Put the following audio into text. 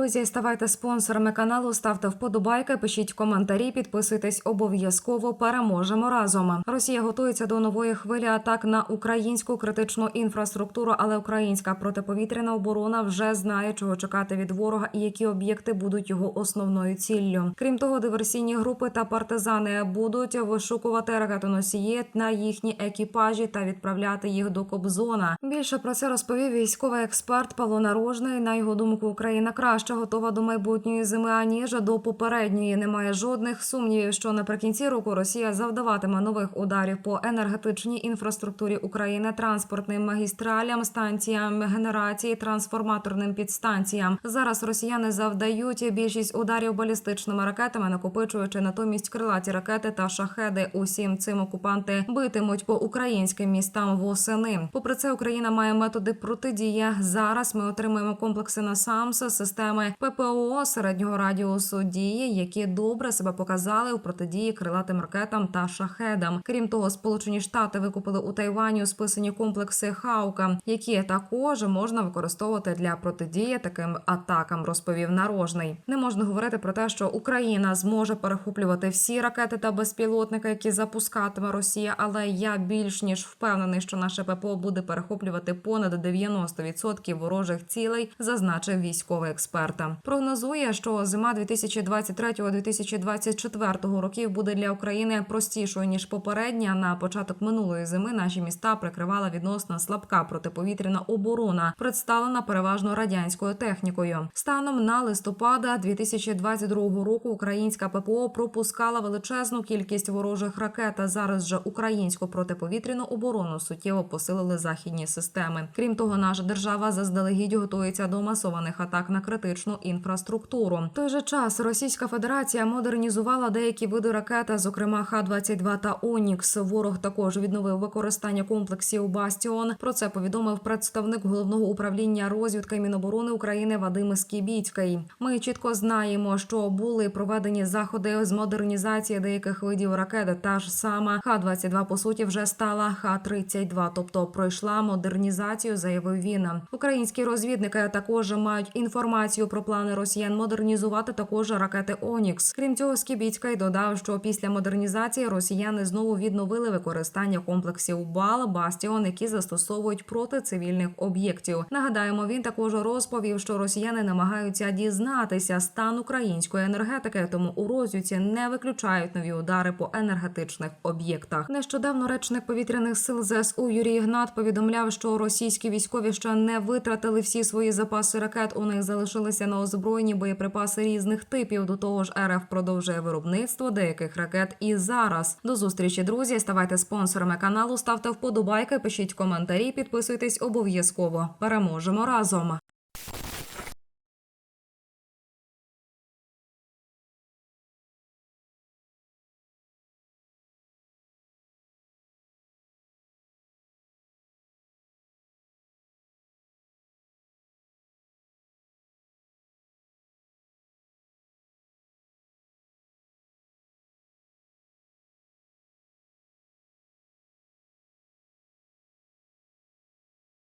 Друзі, ставайте спонсорами каналу, ставте вподобайки, пишіть коментарі, підписуйтесь обов'язково. Переможемо разом. Росія готується до нової хвилі атак на українську критичну інфраструктуру, але українська протиповітряна оборона вже знає, чого чекати від ворога і які об'єкти будуть його основною ціллю. Крім того, диверсійні групи та партизани будуть вишукувати ракетоносії на їхні екіпажі та відправляти їх до Кобзона. Більше про це розповів військовий експерт Павло Нарожний. На його думку, Україна краще готова до майбутньої зими аніж до попередньої. Немає жодних сумнівів, що наприкінці року Росія завдаватиме нових ударів по енергетичній інфраструктурі України, транспортним магістралям, станціям генерації, трансформаторним підстанціям. Зараз росіяни завдають більшість ударів балістичними ракетами, накопичуючи натомість крилаті ракети та шахеди. Усім цим окупанти битимуть по українським містам восени. Попри це, Україна має методи протидії. Зараз ми отримуємо комплекси на НАСАМС, системи ППО середнього радіусу дії, які добре себе показали у протидії крилатим ракетам та шахедам. Крім того, Сполучені Штати викупили у Тайвані списані комплекси Хаука, які також можна використовувати для протидії таким атакам. Розповів нарожний. Не можна говорити про те, що Україна зможе перехоплювати всі ракети та безпілотники, які запускатиме Росія. Але я більш ніж впевнений, що наше ППО буде перехоплювати понад 90% ворожих цілей, зазначив військовий експерт. Прогнозує, що зима 2023-2024 років буде для України простішою ніж попередня. На початок минулої зими наші міста прикривала відносно слабка протиповітряна оборона, представлена переважно радянською технікою. Станом на листопада 2022 року українська ППО пропускала величезну кількість ворожих ракет. А зараз же українську протиповітряну оборону суттєво посилили західні системи. Крім того, наша держава заздалегідь готується до масованих атак на критичну інфраструктуру. В той же час Російська Федерація модернізувала деякі види ракет, зокрема Х-22 та Онікс. Ворог також відновив використання комплексів Бастіон. Про це повідомив представник головного управління розвідки Міноборони України Вадим Скібіцький. Ми чітко знаємо, що були проведені заходи з модернізації деяких видів ракет. Та ж сама Х-22 по суті вже стала Х-32, тобто пройшла модернізацію, заявив він. Українські розвідники також мають інформацію про плани росіян модернізувати також ракети Онікс. Крім цього, Скібіцький додав, що після модернізації росіяни знову відновили використання комплексів БАЛ Бастіон, які застосовують проти цивільних об'єктів. Нагадаємо, він також розповів, що росіяни намагаються дізнатися стан української енергетики, тому у розвідці не виключають нові удари по енергетичних об'єктах. Нещодавно речник повітряних сил ЗСУ Юрій Ігнат повідомляв, що російські військові ще не витратили всі свої запаси ракет. У них залишилися на озброєнні боєприпаси різних типів. До того ж, РФ продовжує виробництво деяких ракет і зараз. До зустрічі, друзі. Ставайте спонсорами каналу, ставте вподобайки, пишіть коментарі, підписуйтесь обов'язково. Переможемо разом.